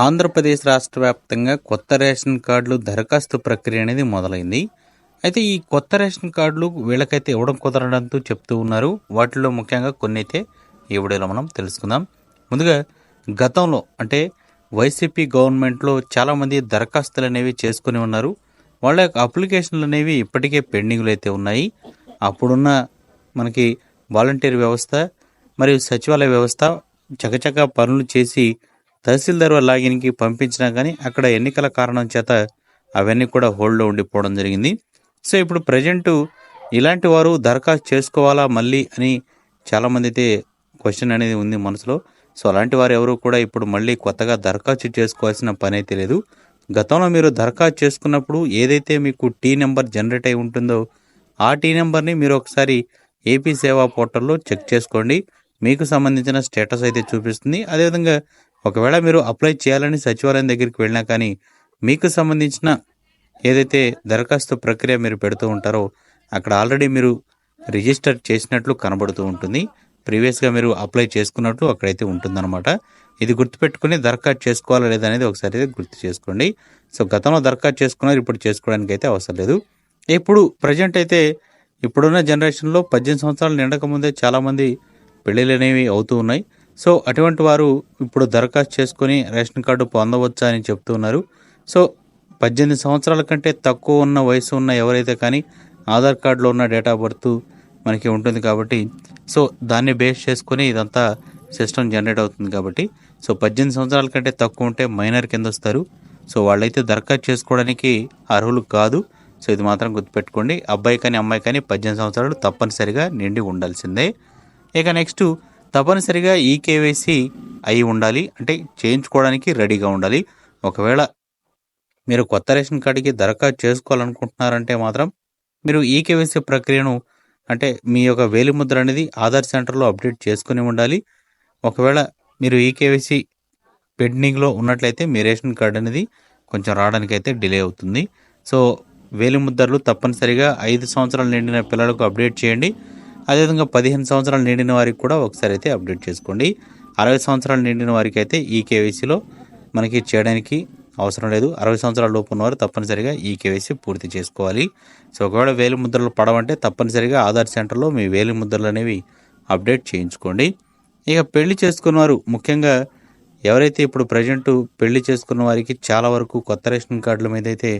ఆంధ్రప్రదేశ్ రాష్ట్ర వ్యాప్తంగా కొత్త రేషన్ కార్డులు దరఖాస్తు ప్రక్రియ అనేది మొదలైంది. అయితే ఈ కొత్త రేషన్ కార్డులు వీళ్ళకైతే ఇవ్వడం కుదరడంతో చెప్తూ ఉన్నారు. వాటిలో ముఖ్యంగా కొన్ని అయితే ఈ వీడియోలో మనం తెలుసుకుందాం. ముందుగా గతంలో అంటే వైసీపీ గవర్నమెంట్లో చాలామంది దరఖాస్తులు అనేవి చేసుకుని ఉన్నారు. వాళ్ళ యొక్క అప్లికేషన్లు అనేవి ఇప్పటికే పెండింగ్లు అయితే ఉన్నాయి. అప్పుడున్న మనకి వాలంటీర్ వ్యవస్థ మరియు సచివాలయ వ్యవస్థ చకచక పనులు చేసి తహసీల్దార్ లాగిన్కి పంపించినా కానీ అక్కడ ఎన్నికల కారణం చేత అవన్నీ కూడా హోల్డ్లో ఉండిపోవడం జరిగింది. సో ఇప్పుడు ప్రజెంట్ ఇలాంటి వారు దరఖాస్తు చేసుకోవాలా మళ్ళీ అని చాలామంది అయితే క్వశ్చన్ అనేది ఉంది మనసులో. సో అలాంటి వారు ఎవరు కూడా ఇప్పుడు మళ్ళీ కొత్తగా దరఖాస్తు చేసుకోవాల్సిన పని అయితే లేదు. గతంలో మీరు దరఖాస్తు చేసుకున్నప్పుడు ఏదైతే మీకు టీ నెంబర్ జనరేట్ అయి ఉంటుందో ఆ టీ నెంబర్ని మీరు ఒకసారి ఏపీ సేవా పోర్టల్లో చెక్ చేసుకోండి. మీకు సంబంధించిన స్టేటస్ అయితే చూపిస్తుంది. అదేవిధంగా ఒకవేళ మీరు అప్లై చేయాలని సచివాలయం దగ్గరికి వెళ్ళినా కానీ మీకు సంబంధించిన ఏదైతే దరఖాస్తు ప్రక్రియ మీరు పెడుతూ ఉంటారో అక్కడ ఆల్రెడీ మీరు రిజిస్టర్ చేసినట్లు కనబడుతూ ఉంటుంది. ప్రీవియస్గా మీరు అప్లై చేసుకున్నట్లు అక్కడైతే ఉంటుందన్నమాట. ఇది గుర్తుపెట్టుకుని దరఖాస్తు చేసుకోవాలా లేదా అనేది ఒకసారి అయితే గుర్తు చేసుకోండి. సో గతంలో దరఖాస్తు చేసుకున్నారు ఇప్పుడు చేసుకోవడానికి అయితే అవసరం లేదు. ఇప్పుడు ప్రజెంట్ అయితే ఇప్పుడున్న జనరేషన్లో పద్దెనిమిది సంవత్సరాలు నిండక ముందే చాలామంది పెళ్ళిళ్ళు అనేవి అవుతూ ఉన్నాయి. సో అటువంటి వారు ఇప్పుడు దరఖాస్తు చేసుకొని రేషన్ కార్డు పొందవచ్చా అని చెప్తున్నారు. సో పద్దెనిమిది సంవత్సరాల కంటే తక్కువ ఉన్న వయసు ఉన్న ఎవరైతే కానీ ఆధార్ కార్డులో ఉన్న డేట్ ఆఫ్ బర్త్ మనకి ఉంటుంది కాబట్టి సో దాన్ని బేస్ చేసుకొని ఇదంతా సిస్టమ్ జనరేట్ అవుతుంది కాబట్టి సో పద్దెనిమిది సంవత్సరాల కంటే తక్కువ ఉంటే మైనర్ కింద వస్తారు. సో వాళ్ళైతే దరఖాస్తు చేసుకోవడానికి అర్హులు కాదు. సో ఇది మాత్రం గుర్తుపెట్టుకోండి. అబ్బాయి కానీ అమ్మాయి కానీ పద్దెనిమిది సంవత్సరాలు తప్పనిసరిగా నిండి ఉండాల్సిందే. ఇక నెక్స్ట్ తప్పనిసరిగా ఈ కేవైసీ అయి ఉండాలి. అంటే చేయించుకోవడానికి రెడీగా ఉండాలి. ఒకవేళ మీరు కొత్త రేషన్ కార్డుకి దరఖాస్తు చేసుకోవాలనుకుంటున్నారంటే మాత్రం మీరు ఈ కేవైసీ ప్రక్రియను అంటే మీ యొక్క వేలిముద్ర అనేది ఆధార్ సెంటర్లో అప్డేట్ చేసుకుని ఉండాలి. ఒకవేళ మీరు ఈ కేవైసీ పెండింగ్లో ఉన్నట్లయితే మీ రేషన్ కార్డు అనేది కొంచెం రావడానికి అయితే డిలే అవుతుంది. సో వేలిముద్రలు తప్పనిసరిగా ఐదు సంవత్సరాలు నిండిన పిల్లలకు అప్డేట్ చేయండి. అదేవిధంగా పదిహేను సంవత్సరాలు నిండిన వారికి కూడా ఒకసారి అయితే అప్డేట్ చేసుకోండి. అరవై సంవత్సరాలు నిండిన వారికి అయితే ఈ కేవైసీలో మనకి చేయడానికి అవసరం లేదు. అరవై సంవత్సరాల లోపు ఉన్నవారు తప్పనిసరిగా ఈ కేవైసీ పూర్తి చేసుకోవాలి. సో ఒకవేళ వేలి ముద్రలు పడవంటే తప్పనిసరిగా ఆధార్ సెంటర్లో మీ వేలి ముద్రలు అనేవి అప్డేట్ చేయించుకోండి. ఇక పెళ్ళి చేసుకున్నవారు ముఖ్యంగా ఎవరైతే ఇప్పుడు ప్రజెంట్ పెళ్ళి చేసుకున్న వారికి చాలా వరకు కొత్త రేషన్ కార్డుల మీద అయితే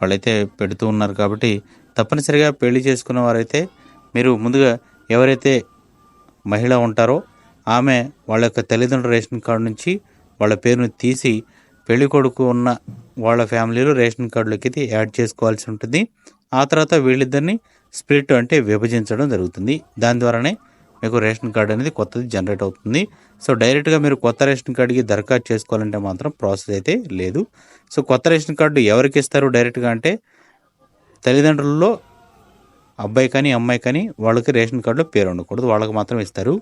వాళ్ళైతే పెడుతూ ఉన్నారు కాబట్టి తప్పనిసరిగా పెళ్ళి చేసుకున్న వారైతే మీరు ముందుగా ఎవరైతే మహిళ ఉంటారో ఆమె వాళ్ళ యొక్క తల్లిదండ్రుల రేషన్ కార్డు నుంచి వాళ్ళ పేరును తీసి పెళ్ళి కొడుకు ఉన్న వాళ్ళ ఫ్యామిలీలో రేషన్ కార్డులోకి అయితే యాడ్ చేసుకోవాల్సి ఉంటుంది. ఆ తర్వాత వీళ్ళిద్దరిని స్ప్లిట్ అంటే విభజించడం జరుగుతుంది. దాని ద్వారానే మీకు రేషన్ కార్డు అనేది కొత్తది జనరేట్ అవుతుంది. సో డైరెక్ట్గా మీరు కొత్త రేషన్ కార్డుకి దరఖాస్తు చేసుకోవాలంటే మాత్రం ప్రాసెస్ అయితే లేదు. సో కొత్త రేషన్ కార్డు ఎవరికి ఇస్తారు డైరెక్ట్గా అంటే తల్లిదండ్రుల్లో అబ్బాయి కానీ అమ్మాయి కానీ వాళ్ళకి రేషన్ కార్డులో పేరు ఉండకూడదు. వాళ్ళకి మాత్రం ఇస్తారు.